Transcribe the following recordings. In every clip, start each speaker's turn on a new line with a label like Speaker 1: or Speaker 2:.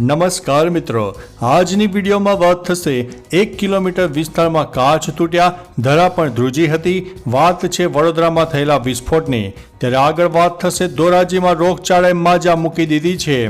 Speaker 1: નમસ્કાર મિત્રો. આજની વિડીયોમાં વાત થશે એક કિલોમીટર વિસ્તારમાં કાચ તૂટ્યા, ધરા પણ ધ્રુજી હતી. વાત છે વડોદરામાં થયેલા વિસ્ફોટની. ત્યારે આગળ વાત થશે ધોરાજીમાં રોગચાળાએ માજા મૂકી દીધી છે.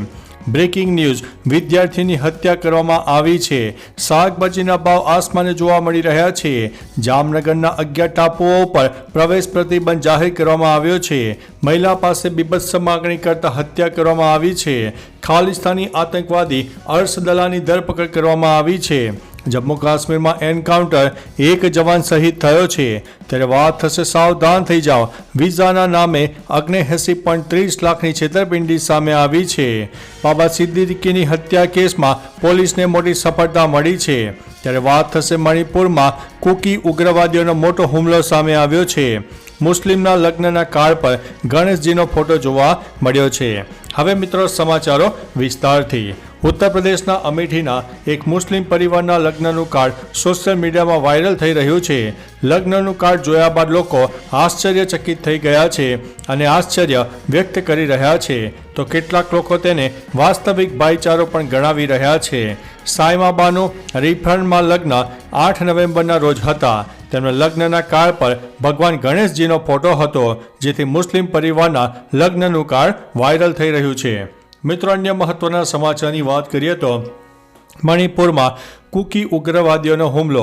Speaker 1: Breaking news. વિદ્યાર્થીની હત્યા કરવામાં આવી છે. શાકભાજીના ભાવ આસમાને જોવા મળી રહ્યા છે. જામનગરના અગિયાર ટાપુઓ પર પ્રવેશ પ્રતિબંધ જાહેર કરવામાં આવ્યો છે. મહિલા પાસે બીભત્સ માગણી કરતા હત્યા કરવામાં આવી છે. ખાલિસ્તાની આતંકવાદી અર્શ દલાની ધરપકડ કરવામાં આવી છે. જમ્મુ કાશ્મીરમાં એન્કાઉન્ટર એક જવાન શહીદ થયો છે. ત્યારે વાત થશે સાવધાન થઈ જાઓ. વિઝાના નામે અગ્નેએસી પોઈન્ટ ત્રીસ લાખની છેતરપિંડી સામે આવી છે. બાબા સિદ્દીકીની હત્યા કેસમાં પોલીસને મોટી સફળતા મળી છે. ત્યારે વાત થશે મણિપુરમાં કુકી ઉગ્રવાદીઓનો મોટો હુમલો સામે આવ્યો છે. મુસ્લિમના લગ્નના કાર્ડ પર ગણેશજીનો ફોટો જોવા મળ્યો છે. હવે મિત્રો સમાચારો વિસ્તારથી. ઉત્તર પ્રદેશના અમેઠીના એક મુસ્લિમ પરિવારના લગ્નનું કાર્ડ સોશિયલ મીડિયામાં વાયરલ થઈ રહ્યું છે. લગ્નનું કાર્ડ જોયા બાદ લોકો આશ્ચર્યચકિત થઈ ગયા છે અને આશ્ચર્ય વ્યક્ત કરી રહ્યા છે. તો કેટલાક લોકો તેને વાસ્તવિક ભાઈચારો પણ ગણાવી રહ્યા છે. સાયમાબાનું રિફંડમાં લગ્ન આઠ નવેમ્બરના રોજ હતા. તેમના લગ્નના કાર્ડ પર ભગવાન ગણેશજીનો ફોટો હતો, જેથી મુસ્લિમ પરિવારના લગ્નનું કાર્ડ વાયરલ થઈ રહ્યું છે. મિત્રો, અન્ય મહત્વના સમાચારની વાત કરીએ તો મણિપુરમાં કુકી ઉગ્રવાદીઓનો હુમલો.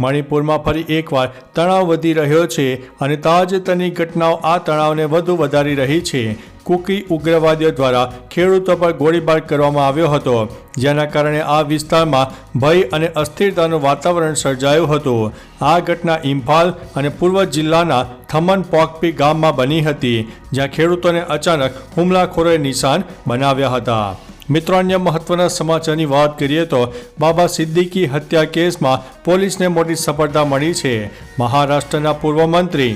Speaker 1: મણિપુરમાં ફરી એકવાર તણાવ વધી રહ્યો છે અને તાજેતરની ઘટનાઓ આ તણાવને વધુ વધારી રહી છે. કુકી ઉગ્રવાદીઓ દ્વારા ખેડૂતો પર ગોળીબાર કરવામાં આવ્યો હતો. જેના કારણે આ વિસ્તારમાં ભય અને અસ્થિરતાનું વાતાવરણ સર્જાયું હતું. આ ઘટના ઇમ્ફાલ અને પૂર્વ જિલ્લાના થમન પોકપી ગામમાં બની હતી, જ્યાં ખેડૂતોને અચાનક હુમલાખોરોએ નિશાન બનાવ્યા હતા. મિત્રો, અન્ય મહત્વના સમાચારની વાત કરીએ તો બાબા સિદ્દીકી હત્યા કેસમાં પોલીસને મોટી સફળતા મળી છે. મહારાષ્ટ્રના પૂર્વ મંત્રી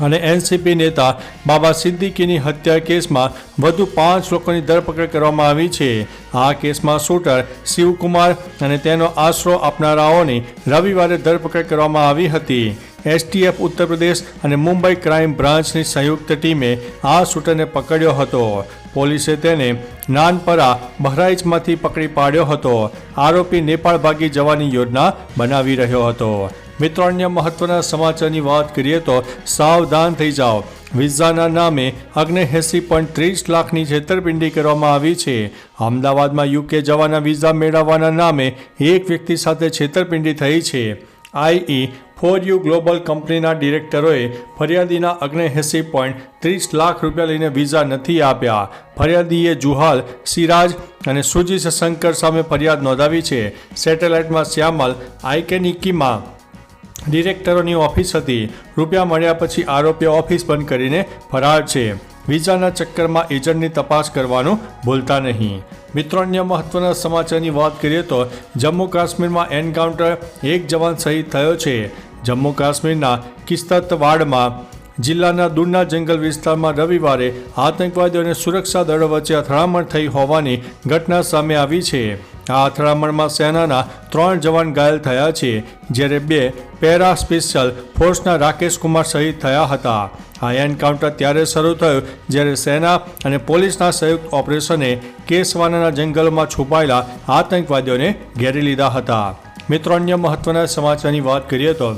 Speaker 1: અને એનસીપી નેતા બાબા સિદ્દીકીની હત્યા કેસમાં વધુ પાંચ લોકોની ધરપકડ કરવામાં આવી છે. આ કેસમાં શૂટર શિવકુમાર અને તેનો આશરો આપનારાઓની રવિવારે ધરપકડ કરવામાં આવી હતી. એસટીએફ ઉત્તર પ્રદેશ અને મુંબઈ ક્રાઇમ બ્રાન્ચની સંયુક્ત ટીમે આ શૂટરને પકડ્યો હતો. પોલીસે તેને નાનપરા બહરાઇચમાંથી પકડી પાડ્યો હતો. આરોપી નેપાળ ભાગી જવાની યોજના બનાવી રહ્યો હતો. મિત્રો અન્ય મહત્વના સમાચારની વાત કરીએ તો સાવધાન થઈ જાઓ. વિઝાના નામે અગ્નેહેસી પોઈન્ટ ત્રીસ લાખની છેતરપિંડી કરવામાં આવી છે. અમદાવાદમાં યુકે જવાના વિઝા મેળવવાના નામે એક વ્યક્તિ સાથે છેતરપિંડી થઈ છે. આઈઈ ફોર યુ ગ્લોબલ કંપનીના ડિરેક્ટરોએ ફરિયાદીના અગ્નેહેસી પોઈન્ટ ત્રીસ લાખ રૂપિયા લઈને વિઝા નથી આપ્યા. ફરિયાદીએ જુહાલ, સિરાજ અને સુજીત શંકર સામે ફરિયાદ નોંધાવી છે. સેટેલાઇટમાં શ્યામલ આઈકેનિકીમાં ડિરેક્ટરોની ઓફિસ હતી. રૂપિયા મળ્યા પછી આરોપીઓ ઓફિસ બંધ કરીને ફરાર છે. વિઝાના ચક્કરમાં એજન્ટની તપાસ કરવાનું ભૂલતા નહીં. મિત્રો અન્ય મહત્વના સમાચારની વાત કરીએ તો જમ્મુ કાશ્મીરમાં એન્કાઉન્ટર એક જવાન શહીદ થયો છે. જમ્મુ કાશ્મીરના કિસ્તતવાડમાં જિલ્લાના દૂરના જંગલ વિસ્તારમાં રવિવારે આતંકવાદીઓ અને સુરક્ષા દળો વચ્ચે અથડામણ થઈ હોવાની ઘટના સામે આવી છે. આ અથડામણમાં સેનાના ત્રણ જવાન ઘાયલ થયા છે, જ્યારે બે પેરા સ્પેશિયલ ફોર્સના રાકેશ કુમાર શહીદ થયા હતા. આ એન્કાઉન્ટર ત્યારે શરૂ થયું, જ્યારે સેના અને પોલીસના સંયુક્ત ઓપરેશને કેસવાનાના જંગલમાં છુપાયેલા આતંકવાદીઓને ઘેરી લીધા હતા. મિત્રો, અન્ય મહત્વના સમાચારની વાત કરીએ તો,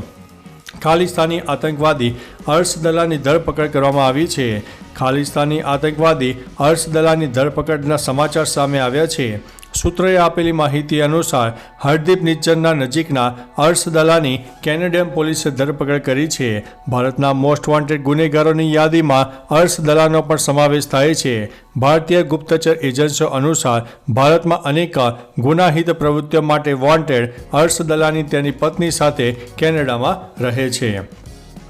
Speaker 1: ખાલિસ્તાની આતંકવાદી અર્શદલાની ધરપકડ કરવામાં આવી છે. ખાલિસ્તાની આતંકવાદી અર્શદલાની ધરપકડના સમાચાર સામે આવ્યા છે. સૂત્રોએ આપેલી માહિતી અનુસાર, હરદીપ નિચ્ચરના નજીકના અર્શ દલાની કેનેડિયન પોલીસે ધરપકડ કરી છે. ભારતના મોસ્ટ વોન્ટેડ ગુનેગારોની યાદીમાં અર્શદલાનો પણ સમાવેશ થાય છે. ભારતીય ગુપ્તચર એજન્સીઓ અનુસાર, ભારતમાં અનેક ગુનાહિત પ્રવૃત્તિઓ માટે વોન્ટેડ અર્શદલાની તેની પત્ની સાથે કેનેડામાં રહે છે.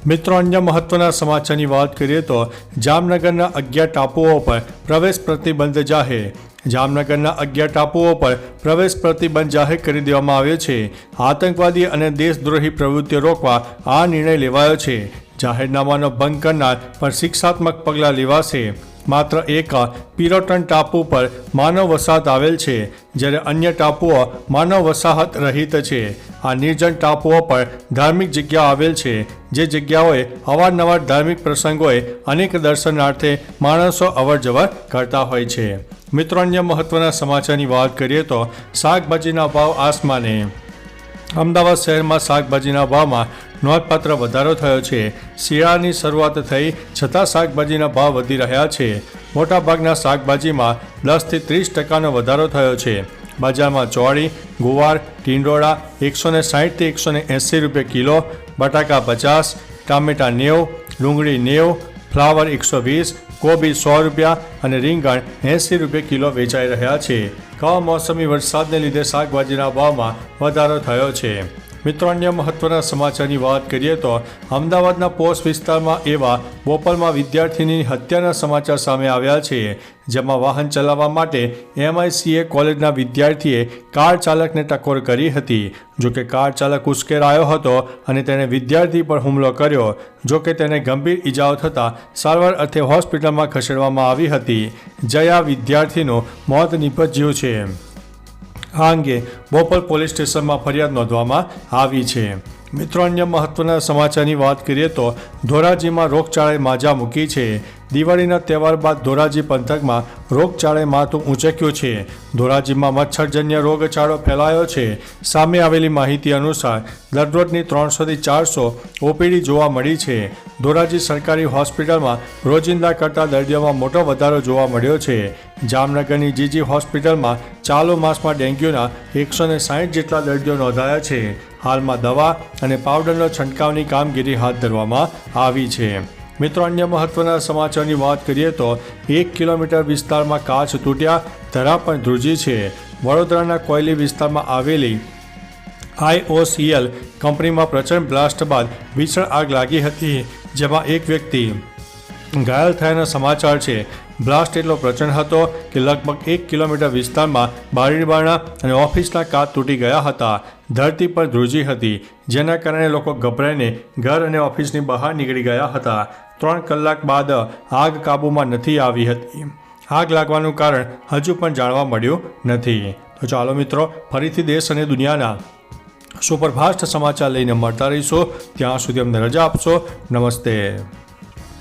Speaker 1: મિત્રો, અન્ય મહત્વના સમાચારની વાત કરીએ તો, જામનગરના અગિયાર ટાપુઓ પર પ્રવેશ પ્રતિબંધ જાહેર જામનગરના અગિયાર ટાપુઓ પર પ્રવેશ પ્રતિબંધ જાહેર કરી દેવામાં આવ્યો છે. આતંકવાદી અને દેશદ્રોહી પ્રવૃત્તિઓ રોકવા આ નિર્ણય લેવાયો છે. જાહેરનામાનો ભંગ કરનાર પર શિક્ષાત્મક પગલાં લેવાશે. માત્ર એક પિરોટન ટાપુ પર માનવ વસાહત આવેલ છે, જ્યારે અન્ય ટાપુઓ માનવ વસાહત રહિત છે. આ નિર્જન ટાપુઓ પર ધાર્મિક જગ્યા આવેલ છે, જે જગ્યાઓએ અવારનવાર ધાર્મિક પ્રસંગોએ અનેક દર્શનાર્થે માણસો અવરજવર કરતા હોય છે. મિત્રો, અન્ય મહત્વના સમાચારની વાત કરીએ તો શાકભાજીના ભાવ આસમાને. અમદાવાદ શહેરમાં શાકભાજીના ભાવમાં નોંધપાત્ર વધારો થયો છે. શિયાળાની શરૂઆત થઈ છતાં શાકભાજીના ભાવ વધી રહ્યા છે. મોટાભાગના શાકભાજીમાં દસથી ત્રીસ ટકાનો વધારો થયો છે. બજારમાં ચોળી, ગુવાર, ટીંડોળા એકસો ને સાહીઠથી એકસો ને એંસી રૂપિયા કિલો, બટાકા પચાસ, ટામેટાં નેવ, ડુંગળી નેવ, ફ્લાવર એકસો વીસ, કોબી સો રૂપિયા અને રીંગણ એંસી રૂપિયા કિલો વેચાઈ રહ્યા છે. કમોસમી વરસાદને લીધે શાકભાજીના ભાવમાં વધારો થયો છે. મિત્રો, અન્ય મહત્વના સમાચારની વાત કરીએ તો અમદાવાદના પોસ્ટ વિસ્તારમાં એવા બોપલમાં વિદ્યાર્થીની હત્યાના સમાચાર સામે આવ્યા છે, જેમાં વાહન ચલાવવા માટે એમઆઈસીએ કોલેજના વિદ્યાર્થીએ કાર ચાલકને ટકોર કરી હતી. જોકે કાર ચાલક ઉશ્કેરાયો હતો અને તેણે વિદ્યાર્થી પર હુમલો કર્યો જોકે તેને ગંભીર ઈજાઓ થતાં સારવાર અર્થે હોસ્પિટલમાં ખસેડવામાં આવી હતી. જયા વિદ્યાર્થીનું મોત નિપજ્યું છે. આ અંગે બોપલ પોલીસ સ્ટેશનમાં ફરિયાદ નોંધવામાં આવી છે. મિત્રો, અન્ય મહત્વના સમાચારની વાત કરીએ તો ધોરાજીમાં રોગચાળાએ માજા મૂકી છે. દિવાળીના તહેવાર બાદ ધોરાજી પંથકમાં રોગચાળે માથું ઊંચક્યું છે. ધોરાજીમાં મચ્છરજન્ય રોગચાળો ફેલાયો છે. સામે આવેલી માહિતી અનુસાર, દરરોજની ત્રણસોથી ચારસો ઓપીડી જોવા મળી છે. ધોરાજી સરકારી હોસ્પિટલમાં રોજિંદા કરતા દર્દીઓમાં મોટો વધારો જોવા મળ્યો છે. જામનગરની જીજી હોસ્પિટલમાં ચાલુ માસમાં ડેન્ગ્યુના એકસો ને સાહીઠ જેટલા દર્દીઓ નોંધાયા છે. હાલમાં દવા અને પાવડરનો છંટકાવની કામગીરી હાથ ધરવામાં આવી છે. મિત્રો, અન્ય મહત્વના સમાચારની વાત કરીએ તો એક કિલોમીટર વિસ્તારમાં કાચ તૂટ્યા, ધરા પણ ધ્રુજી છે. વડોદરાના કોયલી વિસ્તારમાં આવેલી આઈઓસીએલ કંપનીમાં પ્રચંડ બ્લાસ્ટ બાદ ભીષણ આગ લાગી હતી, જેમાં એક વ્યક્તિ ઘાયલ થયાના સમાચાર છે. બ્લાસ્ટ એટલો પ્રચંડ હતો કે લગભગ એક કિલોમીટર વિસ્તારમાં બારીબારણા અને ઓફિસના કાચ તૂટી ગયા હતા. ધરતી પર ધ્રુજી હતી, જેના કારણે લોકો ગભરાઈને ઘર અને ઓફિસની બહાર નીકળી ગયા હતા. ત્રણ કલાક બાદ આગ કાબૂમાં નથી આવી હતી. આગ લાગવાનું કારણ હજુ પણ જાણવા મળ્યું નથી. તો ચાલો મિત્રો, ફરીથી દેશ અને દુનિયાના સુપરફાસ્ટ સમાચાર લઈને મળતા રહીશું. ત્યાં સુધી અમને રજા આપશો. નમસ્તે.